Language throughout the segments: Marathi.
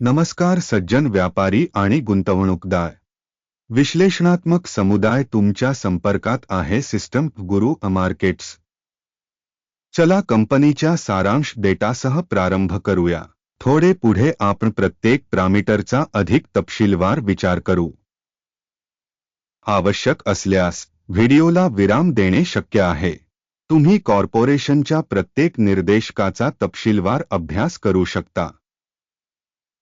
नमस्कार सज्जन व्यापारी आणि गुंतवणूकदार. विश्लेषणात्मक समुदाय तुमच्या संपर्कात आहे सिस्टम गुरु मार्केट्स. चला कंपनीच्या सारांश डेटासह प्रारंभ करूया. थोडे पुढे आपण प्रत्येक प्रामीटरचा अधिक तपशीलवार विचार करू. आवश्यक असल्यास व्हिडिओला विराम देणे शक्य आहे. तुम्ही कॉर्पोरेशनच्या प्रत्येक निर्देशकाचा तपशीलवार अभ्यास करू शकता.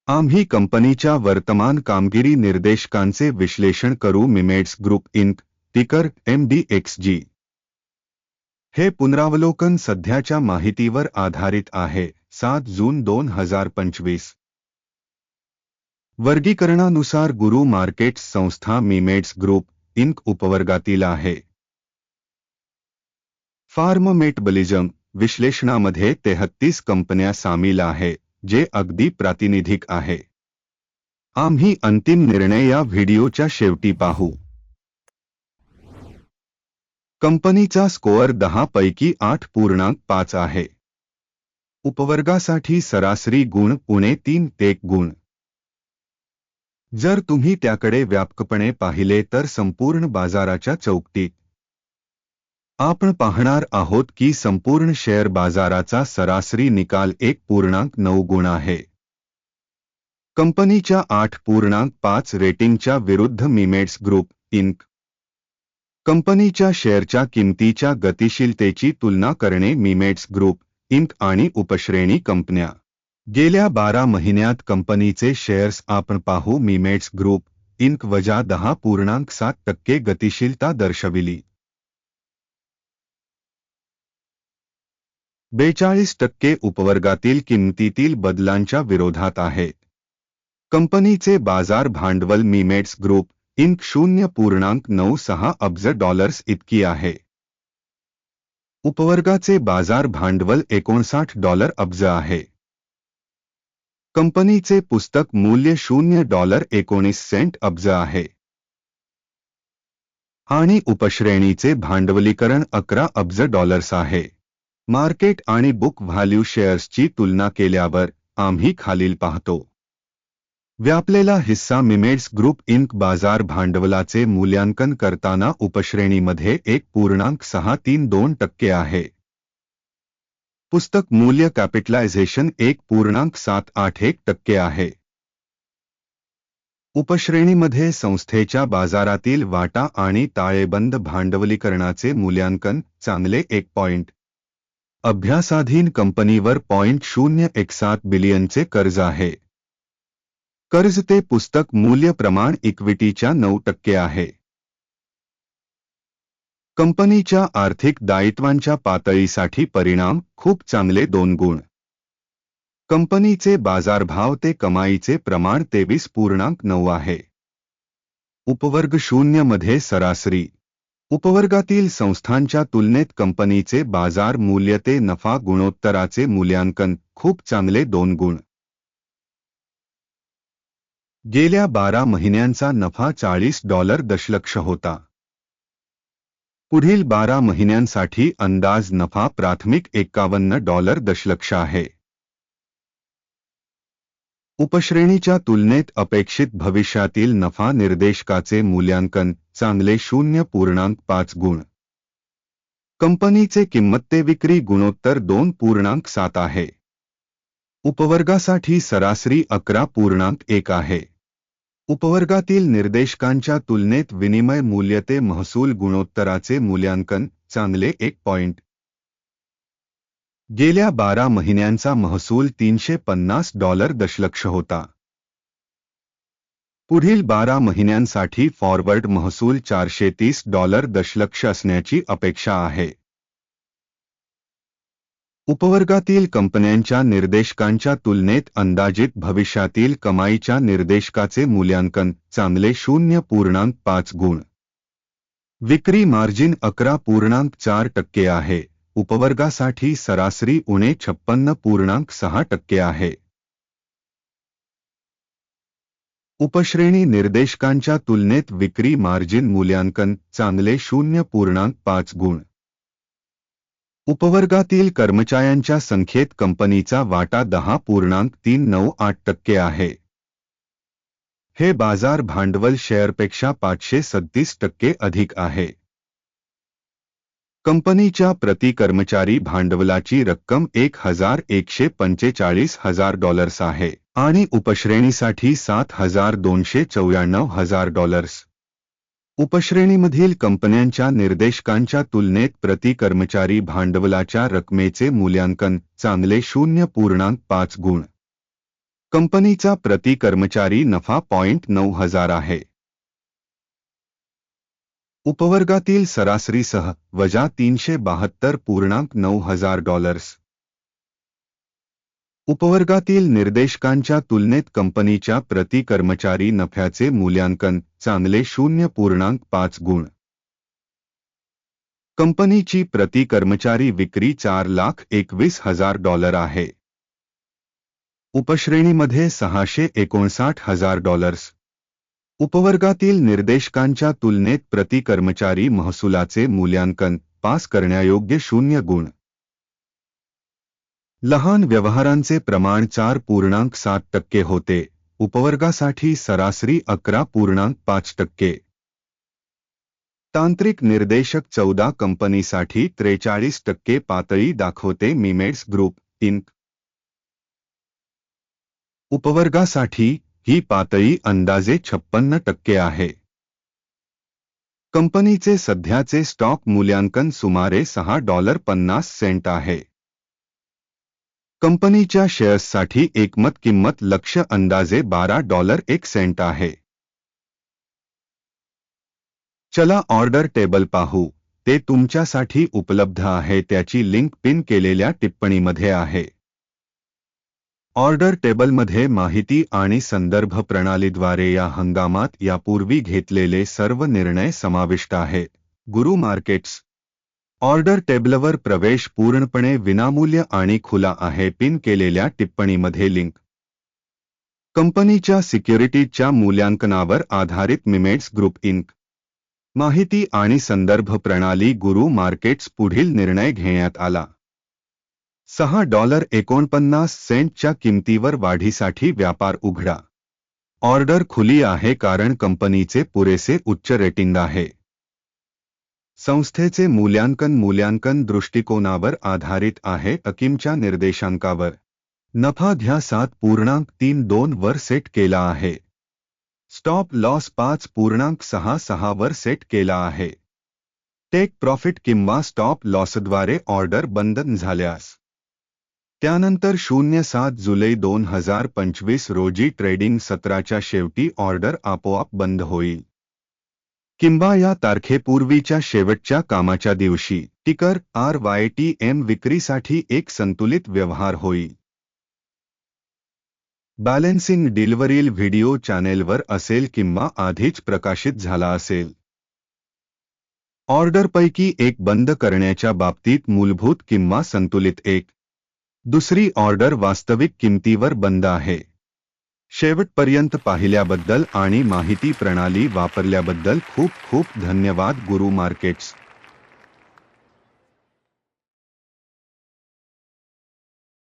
आम्ही कंपनीच्या वर्तमान कामगिरी निर्देशकांचे विश्लेषण करू मिमेड्स ग्रुप इंक टिकर जी. हे पुनरावलोकन सध्याच्या माहितीवर आधारित आहे सात जून दोन हजार पंचवीस. वर्गीकरणानुसार गुरु मार्केट्स संस्था मिमेड्स ग्रुप इंक उपवर्गातील आहे. फार्म मेटबलिझम विश्लेषणामध्ये तेहत्तीस कंपन्या सामील आहे. जे अगदी प्रातिनिधिक आहे. आम्ही अंतिम निर्णय या व्हिडिओच्या शेवटी पाहू. कंपनीचा स्कोअर दहा पैकी आठ पूर्णांक पाच आहे. उपवर्गासाठी सरासरी गुण पुणे तीन ते गुण. जर तुम्ही त्याकडे व्यापकपणे पाहिले तर संपूर्ण बाजाराच्या चौकटीत आपण पाहणार आहोत की संपूर्ण शेअर बाजाराचा सरासरी निकाल एक पूर्णांक नऊ गुण आहे. कंपनीच्या आठ पूर्णांक पाच रेटिंगच्या विरुद्ध मिमेट्स ग्रुप इंक कंपनीच्या शेअरच्या किंमतीच्या गतिशीलतेची तुलना करणे मिमेट्स ग्रुप इंक आणि उपश्रेणी कंपन्या. गेल्या बारा महिन्यात कंपनीचे शेअर्स आपण पाहू मिमेट्स ग्रुप इंक वजा दहा पूर्णांक सात टक्के गतिशीलता दर्शविली. बेचाळीस टक्के उपवर्गातील किंमतीतील बदलांच्या विरोधात आहे. कंपनीचे बाज़ार भांडवल मिमेट्स ग्रुप, इंक शून्य पूर्णांक नऊ सहा अब्ज डॉलर्स इतकी आहे. उपवर्गाचे बाज़ार भांडवल एकोणसाठ डॉलर अब्ज आहे. कंपनीचे पुस्तक मूल्य शून्य डॉलर एकोणीस सेंट अब्ज आहे. आणि उपश्रेणीचे भांडवलीकरण अकरा अब्ज डॉलर्स आहे. मार्केट आणि बुक व्हॅल्यू शेअर्सची तुलना केल्यावर आम्ही खालील पाहतो. व्यापलेला हिस्सा मिमेड्स ग्रुप इंक बाजार भांडवलाचे मूल्यांकन करताना उपश्रेणीमध्ये एक पूर्णांक सहा तीन दोन टक्के आहे. पुस्तक मूल्य कॅपिटलायझेशन एक पूर्णांक सात आठ एक टक्के आहे. उपश्रेणीमध्ये संस्थेच्या बाजारातील वाटा आणि ताळेबंद भांडवलीकरणाचे मूल्यांकन चांगले एक पॉइंट अभ्यासाधीन कंपनीवर पॉइंट शून्य एक सात बिलियनचे कर्ज आहे. कर्ज ते पुस्तक मूल्य प्रमाण इक्विटीच्या नऊ टक्के आहे. कंपनीच्या आर्थिक दायित्वांच्या पातळीसाठी परिणाम खूप चांगले दोन गुण. कंपनीचे बाजारभाव ते कमाईचे प्रमाण तेवीस पूर्णांक नऊ आहे. उपवर्ग शून्यमध्ये सरासरी उपवर्गातील संस्थांच्या तुलनेत कंपनीचे बाजार मूल्य ते नफा गुणोत्तराचे मूल्यांकन खूप चांगले दोन गुण. गेल्या बारा महिन्यांचा नफा चाळीस डॉलर दशलक्ष होता. पुढील बारा महिन्यांसाठी अंदाज नफा प्राथमिक एकावन्न डॉलर दशलक्ष आहे. उपश्रेणीच्या तुलनेत अपेक्षित भविष्यातील नफा निर्देशकाचे मूल्यांकन चांगले शून्य पूर्णांक पाच गुण. कंपनीचे किंमत विक्री गुणोत्तर दोन पूर्णांक सात आहे. उपवर्गासाठी सरासरी अकरा पूर्णांक एक आहे. उपवर्गातील निर्देशकांच्या तुलनेत विनिमय मूल्य ते महसूल गुणोत्तराचे मूल्यांकन चांगले एक पॉइंट गेल्या बारा महिन्यांचा महसूल तीनशे पन्नास डॉलर दशलक्ष होता. पुढील बारा महिन्यांसाठी फॉरवर्ड महसूल चारशे तीस डॉलर दशलक्ष असण्याची अपेक्षा आहे. उपवर्गातील कंपन्यांच्या निर्देशकांच्या तुलनेत अंदाजित भविष्यातील कमाईच्या निर्देशकाचे मूल्यांकन चांगले शून्य पूर्णांक पाच गुण. विक्री मार्जिन अकरा पूर्णांक चार टक्के आहे. उपवर्गासाठी सरासरी उणे छप्पन्न पूर्णांक सहा टक्के आहे. उपश्रेणी निर्देशकांच्या तुलनेत विक्री मार्जिन मूल्यांकन चांगले शून्य पूर्णांक पाच गुण. उपवर्गातील कर्मचाऱ्यांच्या संख्येत कंपनीचा वाटा दहा पूर्णांक तीन नऊ आठ टक्के आहे. हे बाजार भांडवल शेअरपेक्षा पाचशे सत्तीस टक्के अधिक आहे. कंपनीच्या प्रति कर्मचारी भांडवलाची रक्कम एक हजार एकशे पंचेचाळीस हजार डॉलर्स आहे आणि उपश्रेणीसाठी सात हजार दोनशे चौऱ्याण्णव हजार डॉलर्स. उपश्रेणीमधील कंपन्यांच्या निर्देशकांच्या तुलनेत प्रति कर्मचारी भांडवलाच्या रकमेचे मूल्यांकन चांगले शून्य पूर्णांक पाच गुण. कंपनीचा प्रति कर्मचारी नफा पॉइंट नऊ हजार आहे. उपवर्गातील सरासरीसह वजा तीनशे बहात्तर पूर्णांक नऊ हजार डॉलर्स. उपवर्गातील निर्देशकांच्या तुलनेत कंपनीच्या प्रति कर्मचारी नफ्याचे मूल्यांकन चांगले शून्य पूर्णांक पाच गुण. कंपनीची प्रति कर्मचारी विक्री चार लाख एकवीस हजार डॉलर आहे. उपश्रेणीमध्ये सहाशे एकोणसाठ हजार डॉलर्स. उपवर्गातील निर्देशकांच्या तुलनेत प्रति कर्मचारी महसुलाचे मूल्यांकन पास करण्यायोग्य शून्य गुण. लहान व्यवहारांचे प्रमाण चार पूर्णांक सात टक्के होते. उपवर्गासाठी सरासरी अकरा पूर्णांक पाच टक्के. तांत्रिक निर्देशक चौदा कंपनीसाठी त्रेचाळीस टक्के पातळी दाखवते मिमेड्स ग्रुप इंक उपवर्गासाठी ही पातळी अंदाजे छप्पन्न टक्के आहे. कंपनीचे सध्याचे स्टॉक मूल्यांकन सुमारे सहा डॉलर पन्नास सेंट आहे. कंपनीच्या शेअर्ससाठी एकमत किंमत लक्ष अंदाजे बारा डॉलर एक सेंट आहे. चला ऑर्डर टेबल पाहू. ते तुमच्यासाठी उपलब्ध आहे त्याची लिंक पिन केलेल्या टिप्पणीमध्ये आहे. ऑर्डर टेबलमध्ये माहिती आणि संदर्भ प्रणालीद्वारे या हंगामात यापूर्वी घेतलेले सर्व निर्णय समाविष्ट आहे. गुरु मार्केट्स. ऑर्डर टेबलवर प्रवेश पूर्णपणे विनामूल्य आणि खुला आहे पिन केलेल्या टिप्पणीमध्ये लिंक. कंपनीच्या सिक्युरिटीजच्या मूल्यांकनावर आधारित मिमेट्स ग्रुप इंक. माहिती आणि संदर्भ प्रणाली गुरु मार्केट्स पुढील निर्णय घेण्यात आला. सहा डॉलर एकोणपन्नास सेंटच्या किमतीवर वाढीसाठी व्यापार उघडा. ऑर्डर खुली आहे कारण कंपनीचे पुरेसे उच्च रेटिंग आहे. संस्थेचे मूल्यांकन मूल्यांकन दृष्टिकोनावर आधारित आहे अकिमच्या निर्देशांकावर. नफा घ्या सात पूर्णांक तीन दोन वर सेट केला आहे. स्टॉप लॉस पाच पूर्णांक सहा सहा वर सेट केला आहे. टेक प्रॉफिट किंवा स्टॉप लॉसद्वारे ऑर्डर बंद झाल्यास त्यानंतर शून्य सात जुलै दोन हजार पंचवीस रोजी ट्रेडिंग सत्राच्या शेवटी ऑर्डर आपोआप बंद होईल. किंवा या तारखेपूर्वीच्या शेवटच्या कामाच्या दिवशी टिकर आर वाय टी एम विक्रीसाठी एक संतुलित व्यवहार होईल. बॅलेन्सिंग डिलिव्हरील व्हिडिओ चॅनेलवर असेल किंवा आधीच प्रकाशित झाला असेल. ऑर्डरपैकी एक बंद करण्याच्या बाबतीत मूलभूत किंवा संतुलित एक दुसरी ऑर्डर वास्तविक किंमतीवर बंद आहे. शेवटपर्यंत पाहिल्याबद्दल आणि माहिती प्रणाली वापरल्याबद्दल खूप खूप धन्यवाद गुरु मार्केट्स.